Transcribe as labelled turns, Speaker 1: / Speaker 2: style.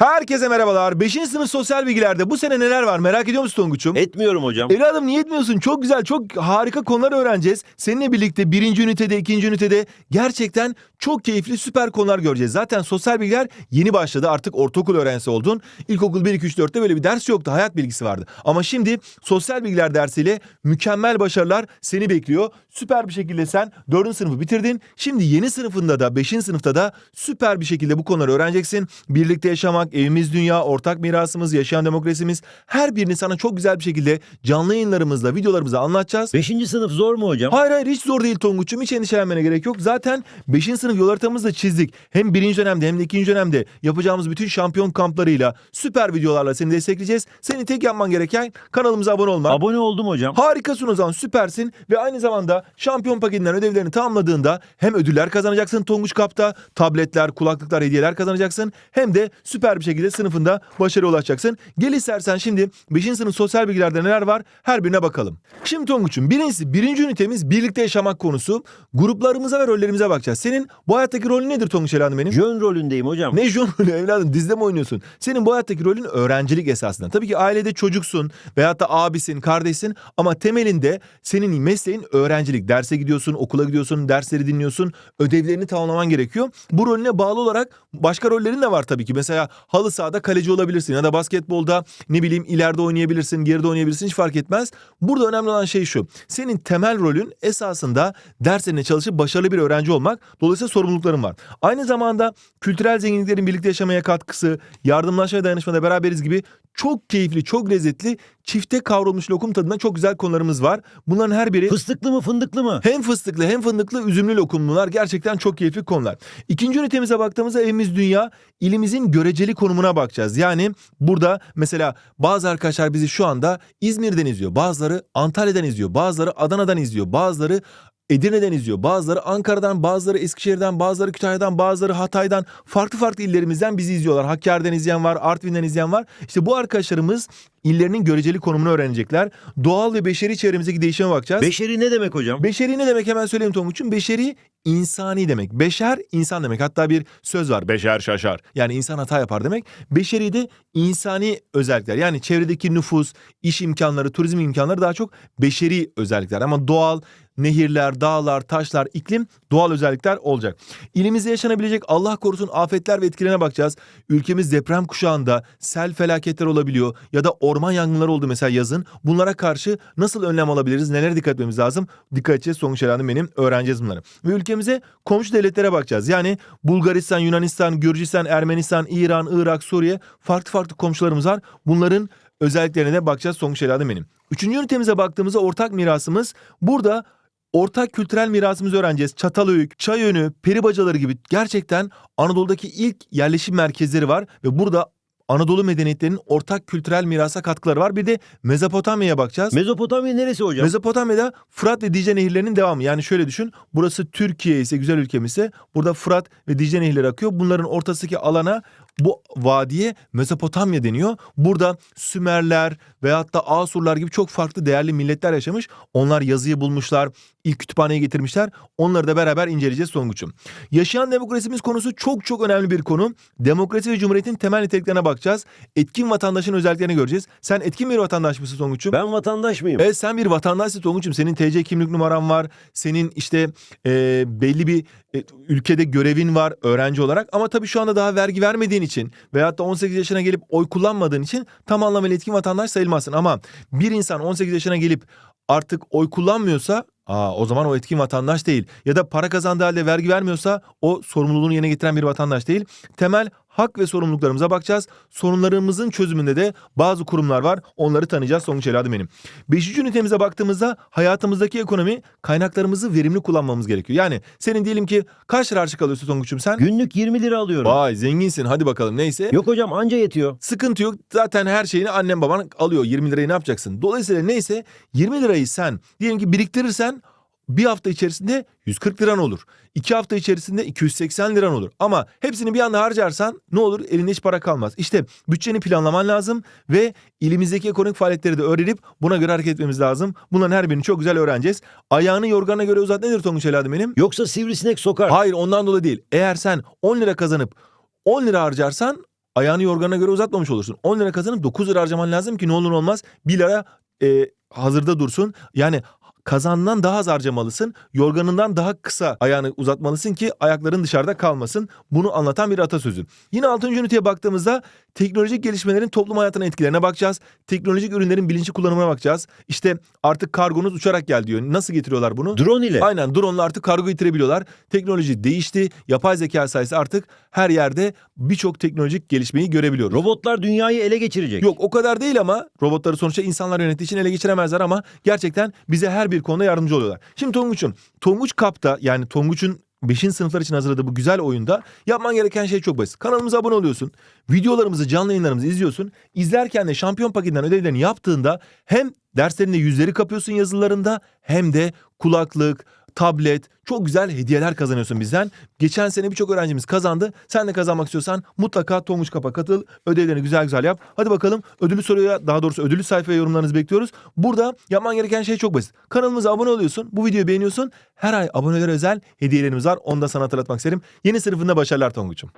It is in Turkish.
Speaker 1: Herkese merhabalar. 5. sınıf sosyal bilgilerde bu sene neler var merak ediyor musun Tonguç'um?
Speaker 2: Etmiyorum hocam.
Speaker 1: Evladım niye etmiyorsun? Çok güzel, çok harika konular öğreneceğiz. Seninle birlikte birinci ünitede, ikinci ünitede gerçekten çok keyifli, süper konular göreceğiz. Zaten sosyal bilgiler yeni başladı. Artık ortaokul öğrencisi oldun. İlkokul 1, 2, 3, 4'te böyle bir ders yoktu. Hayat bilgisi vardı. Ama şimdi sosyal bilgiler dersiyle mükemmel başarılar seni bekliyor. Süper bir şekilde sen 4. sınıfı bitirdin. Şimdi yeni sınıfında da 5. sınıfta da süper bir şekilde bu konuları öğreneceksin. Birlikte yaşamak, evimiz dünya, ortak mirasımız, yaşayan demokrasimiz her birini sana çok güzel bir şekilde canlı yayınlarımızla, videolarımızla anlatacağız.
Speaker 2: Beşinci sınıf zor mu hocam?
Speaker 1: Hayır hayır hiç zor değil Tonguç'um. Hiç endişelenmene gerek yok. Zaten 5. sınıf yol haritamızı da çizdik. Hem birinci dönemde hem de ikinci dönemde yapacağımız bütün şampiyon kamplarıyla süper videolarla seni destekleyeceğiz. Senin tek yapman gereken kanalımıza abone olmak.
Speaker 2: Abone oldum hocam.
Speaker 1: Harikasın o zaman süpersin ve aynı zamanda şampiyon paketinden ödevlerini tamamladığında hem ödüller kazanacaksın Tonguç Kap'ta tabletler, kulaklıklar, hediyeler kazanacaksın hem de süper bir şekilde sınıfında başarıya ulaşacaksın. Gel istersen şimdi 5. sınıf sosyal bilgilerde neler var her birine bakalım. Şimdi Tonguç'um birincisi birinci ünitemiz birlikte yaşamak konusu. Gruplarımıza ve rollerimize bakacağız. Senin bu hayattaki rolün nedir Tonguç Elhan'ım benim?
Speaker 2: Jön rolündeyim hocam.
Speaker 1: Ne John rolü evladım dizide mi oynuyorsun? Senin bu hayattaki rolün öğrencilik esasında. Tabii ki ailede çocuksun veyahut da abisin, kardeşsin ama temelinde senin mesleğin öğrencilik. Derse gidiyorsun, okula gidiyorsun, dersleri dinliyorsun, ödevlerini tamamlaman gerekiyor. Bu rolüne bağlı olarak başka rollerin de var tabii ki. Mesela halı sahada kaleci olabilirsin ya da basketbolda ne bileyim ileride oynayabilirsin, geride oynayabilirsin hiç fark etmez. Burada önemli olan şey şu. Senin temel rolün esasında derslerine çalışıp başarılı bir öğrenci olmak. Dolayısıyla sorumlulukların var. Aynı zamanda kültürel zenginliklerin birlikte yaşamaya katkısı, yardımlaşma ve dayanışmada beraberiz gibi çok keyifli, çok lezzetli, çifte kavrulmuş lokum tadında çok güzel konularımız var. Bunların her biri
Speaker 2: Fıstıklı mı fındıklı mı?
Speaker 1: hem fıstıklı hem fındıklı üzümlü lokumlular gerçekten çok keyifli konular. İkinci ünitemize baktığımızda evimiz dünya ilimizin göreceli konumuna bakacağız. Yani burada mesela bazı arkadaşlar bizi şu anda İzmir'den izliyor. Bazıları Antalya'dan izliyor. Bazıları Adana'dan izliyor. Bazıları Edirne'den izliyor. Bazıları Ankara'dan, bazıları Eskişehir'den, bazıları Kütahya'dan, bazıları Hatay'dan, farklı farklı illerimizden bizi izliyorlar. Hakkari'den izleyen var, Artvin'den izleyen var. İşte bu arkadaşlarımız illerinin göreceli konumunu öğrenecekler. Doğal ve beşeri çevremizdeki değişime bakacağız.
Speaker 2: Beşeri ne demek hocam?
Speaker 1: Beşeri ne demek hemen söyleyeyim Tonguç'um. Beşeri insani demek. Beşer insan demek. Hatta bir söz var. Beşer şaşar. Yani insan hata yapar demek. Beşeri de insani özellikler. Yani çevredeki nüfus, iş imkanları, turizm imkanları daha çok beşeri özellikler. Ama doğal, nehirler, dağlar, taşlar, iklim doğal özellikler olacak. İlimizde yaşanabilecek Allah korusun afetler ve etkilerine bakacağız. Ülkemiz deprem kuşağında sel felaketler olabiliyor ya da orman yangınları oldu mesela yazın. Bunlara karşı nasıl önlem alabiliriz? Nelere dikkat etmemiz lazım? Dikkat edeceğiz. Sonuç Hanım benim öğreneceğiz bunları. Ve ülkemize komşu devletlere bakacağız. Yani Bulgaristan, Yunanistan, Gürcistan, Ermenistan, İran, Irak, Suriye farklı farklı komşularımız var. Bunların özelliklerine de bakacağız Sonuç Hanım benim. Üçüncü ünitemize baktığımızda ortak mirasımız. Burada ortak kültürel mirasımızı öğreneceğiz. Çatalhöyük, Çayönü, Peribacaları gibi gerçekten Anadolu'daki ilk yerleşim merkezleri var ve burada Anadolu medeniyetlerinin ortak kültürel mirasa katkıları var. Bir de Mezopotamya'ya bakacağız.
Speaker 2: Mezopotamya neresi hocam?
Speaker 1: Mezopotamya'da Fırat ve Dicle nehirlerinin devamı. Yani şöyle düşün. Burası Türkiye ise güzel ülkemiz ise burada Fırat ve Dicle nehirleri akıyor. Bunların ortasındaki alana bu vadiye Mezopotamya deniyor. Burada Sümerler veyahut da Asurlar gibi çok farklı değerli milletler yaşamış. Onlar yazıyı bulmuşlar, ilk kütüphaneye getirmişler. Onları da beraber inceleyeceğiz Songuç'um. Yaşayan demokrasimiz konusu çok çok önemli bir konu. Demokrasi ve Cumhuriyet'in temel niteliklerine bakacağız. Etkin vatandaşın özelliklerini göreceğiz. Sen etkin bir vatandaş mısın Songuç'um?
Speaker 2: Ben vatandaş mıyım?
Speaker 1: Evet sen bir vatandaşsın Tonguç'um. Senin TC kimlik numaran var. Senin işte e, belli bir e, ülkede görevin var öğrenci olarak. Ama tabii şu anda daha vergi vermediğin için veyahut da 18 yaşına gelip oy kullanmadığın için tam anlamıyla etkin vatandaş sayılmazsın. Ama bir insan 18 yaşına gelip artık oy kullanmıyorsa Aa, o zaman o etkin vatandaş değil. Ya da para kazandığı halde vergi vermiyorsa o sorumluluğunu yerine getiren bir vatandaş değil. Temel hak ve sorumluluklarımıza bakacağız. Sorunlarımızın çözümünde de bazı kurumlar var. Onları tanıyacağız. Sonuç evladım benim. Beşinci ünitemize baktığımızda hayatımızdaki ekonomi kaynaklarımızı verimli kullanmamız gerekiyor. Yani senin diyelim ki kaç lira harçlık alıyorsun Tonguç'um sen?
Speaker 2: Günlük 20 lira alıyorum.
Speaker 1: Vay zenginsin hadi bakalım neyse.
Speaker 2: Yok hocam anca yetiyor.
Speaker 1: Sıkıntı yok. Zaten her şeyini annen baban alıyor. 20 lirayı ne yapacaksın? Dolayısıyla neyse 20 lirayı sen diyelim ki biriktirirsen bir hafta içerisinde 140 liran olur. İki hafta içerisinde 280 liran olur. Ama hepsini bir anda harcarsan ne olur? Elinde hiç para kalmaz. İşte bütçeni planlaman lazım ve ilimizdeki ekonomik faaliyetleri de öğrenip buna göre hareket etmemiz lazım. Bunların her birini çok güzel öğreneceğiz. Ayağını yorgana göre uzat nedir Tonguç evladım benim?
Speaker 2: Yoksa sivrisinek sokar.
Speaker 1: Hayır ondan dolayı değil. Eğer sen 10 lira kazanıp 10 lira harcarsan ayağını yorganına göre uzatmamış olursun. 10 lira kazanıp 9 lira harcaman lazım ki ne olur olmaz 1 lira e, hazırda dursun. Yani kazandan daha az harcamalısın. Yorganından daha kısa ayağını uzatmalısın ki ayakların dışarıda kalmasın. Bunu anlatan bir atasözü. Yine 6. üniteye baktığımızda teknolojik gelişmelerin toplum hayatına etkilerine bakacağız. Teknolojik ürünlerin bilinçli kullanımına bakacağız. İşte artık kargonuz uçarak gel diyor. Nasıl getiriyorlar bunu?
Speaker 2: Drone ile.
Speaker 1: Aynen drone'la artık kargo getirebiliyorlar. Teknoloji değişti. Yapay zeka sayesinde artık her yerde birçok teknolojik gelişmeyi görebiliyoruz.
Speaker 2: Robotlar dünyayı ele geçirecek.
Speaker 1: Yok o kadar değil ama robotları sonuçta insanlar yönettiği için ele geçiremezler ama gerçekten bize her bir konuda yardımcı oluyorlar. Şimdi Tonguç'um, Tonguç Kap'ta yani Tonguç'un 5. sınıflar için hazırladığı bu güzel oyunda yapman gereken şey çok basit. Kanalımıza abone oluyorsun. Videolarımızı, canlı yayınlarımızı izliyorsun. İzlerken de şampiyon paketinden ödevlerini yaptığında hem derslerinde yüzleri kapıyorsun yazılarında hem de kulaklık, tablet, çok güzel hediyeler kazanıyorsun bizden. Geçen sene birçok öğrencimiz kazandı. Sen de kazanmak istiyorsan mutlaka Tonguç Kap'a katıl. Ödevlerini güzel güzel yap. Hadi bakalım ödülü soruya daha doğrusu ödülü sayfaya yorumlarınızı bekliyoruz. Burada yapman gereken şey çok basit. Kanalımıza abone oluyorsun. Bu videoyu beğeniyorsun. Her ay abonelere özel hediyelerimiz var. Onu da sana hatırlatmak isterim. Yeni sınıfında başarılar Tonguç'um.